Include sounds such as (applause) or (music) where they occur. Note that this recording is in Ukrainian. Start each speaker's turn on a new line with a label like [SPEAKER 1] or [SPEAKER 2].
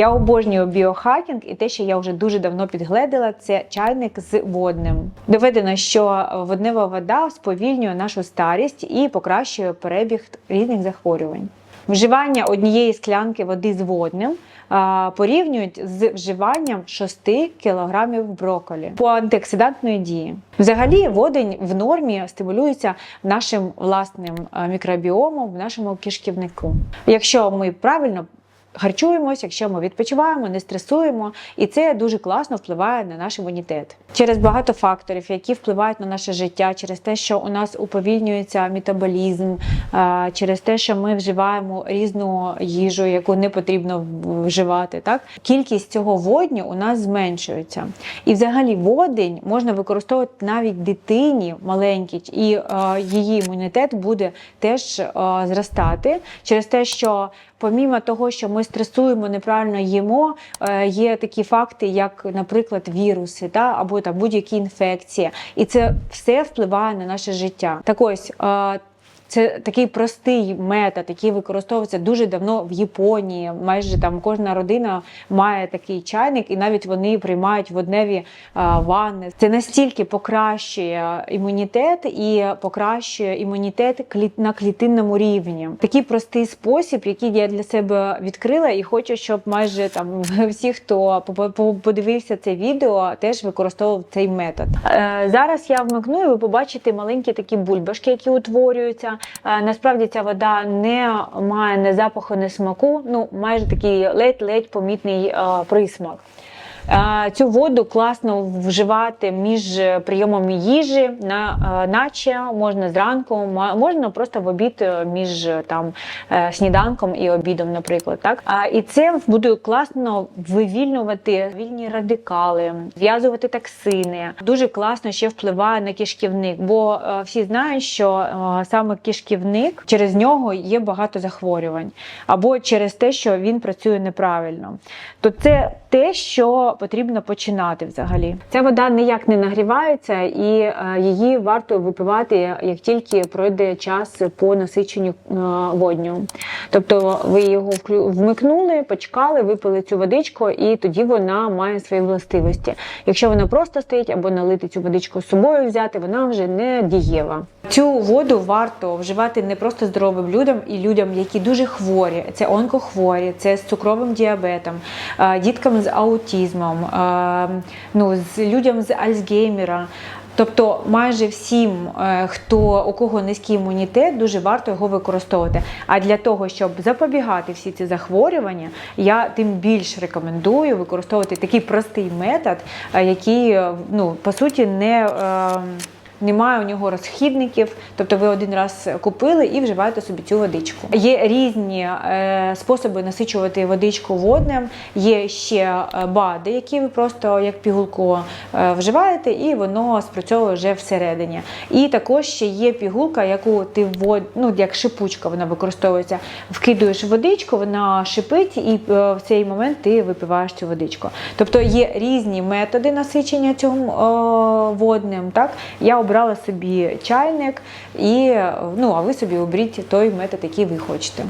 [SPEAKER 1] Я обожнюю біохакінг, і те, що я вже дуже давно підгледила, це чайник з водним. Доведено, що воднева вода сповільнює нашу старість і покращує перебіг різних захворювань. Вживання однієї склянки води з водним порівнюють з вживанням 6 кг брокколі по антиоксидантної дії. Взагалі, водень в нормі стимулюється нашим власним мікробіомом в нашому кишківнику. Якщо ми правильно харчуємось, якщо ми відпочиваємо, не стресуємо, і це дуже класно впливає на наш імунітет. Через багато факторів, які впливають на наше життя, через те, що у нас уповільнюється метаболізм, е, через те, що ми вживаємо різну їжу, яку не потрібно вживати. Так кількість цього водню у нас зменшується. І взагалі водень можна використовувати навіть дитині маленькій, і е, її імунітет буде теж е, зростати через те, що помімо того, що ми стресуємо, неправильно їмо, е, є такі факти, як, наприклад, віруси та, або будь-які інфекції. І це все впливає на наше життя. Так ось. Е, Це такий простий метод, який використовується дуже давно в Японії. Майже там кожна родина має такий чайник, і навіть вони приймають водневі а, ванни. Це настільки покращує імунітет і покращує імунітет на клітинному рівні. Такий простий спосіб, який я для себе відкрила, і хочу, щоб майже там (laughs) всі, хто по- по- подивився це відео, теж використовував цей метод. Е, Зараз я вмикну, і ви побачите маленькі такі бульбашки, які утворюються. Е, Насправді ця вода не має ні запаху, ні смаку. Ну майже такий ледь-ледь помітний е, присмак. Е, Цю воду класно вживати між прийомами їжі, на, е, наче можна зранку, можна просто в обід е, між там сніданком і обідом, наприклад. Так? І це буде класно вивільнювати вільні радикали, зв'язувати токсини. Дуже класно ще впливає на кишківник, бо всі знають, що саме кишківник через нього є багато захворювань, або через те, що він працює неправильно. То це те, що потрібно починати взагалі. Ця вода ніяк не нагрівається, і е, її варто випивати, як тільки пройде час по насиченню е, водню. Тобто ви його вмикнули, почекали, випили цю водичку, і тоді вона має свої властивості. Якщо вона просто стоїть або налити цю водичку з собою взяти, вона вже не дієва. Цю воду варто вживати не просто здоровим людям і людям, які дуже хворі. Це онкохворі, це з цукровим діабетом, е, діткам з аутізмом, е, ну, з людям з Альцгеймера. Тобто майже всім, е, хто у кого низький імунітет, дуже варто його використовувати. А для того, щоб запобігати всі ці захворювання, я тим більш рекомендую використовувати такий простий метод, який ну, по суті не. Немає у нього розхідників, тобто ви один раз купили і вживаєте собі цю водичку. Є різні е, способи насичувати водичку водним. Є ще е, БАДи, які ви просто як пігулку е, вживаєте, і воно спрацьовує вже всередині. І також ще є пігулка, яку ти ввод, ну як шипучка, вона використовується. Вкидуєш водичку, вона шипить, і в цей момент ти випиваєш цю водичку. Тобто є різні методи насичення цим е, водним. Так я обрала собі чайник, і ну а ви собі оберіть той метод, який ви хочете.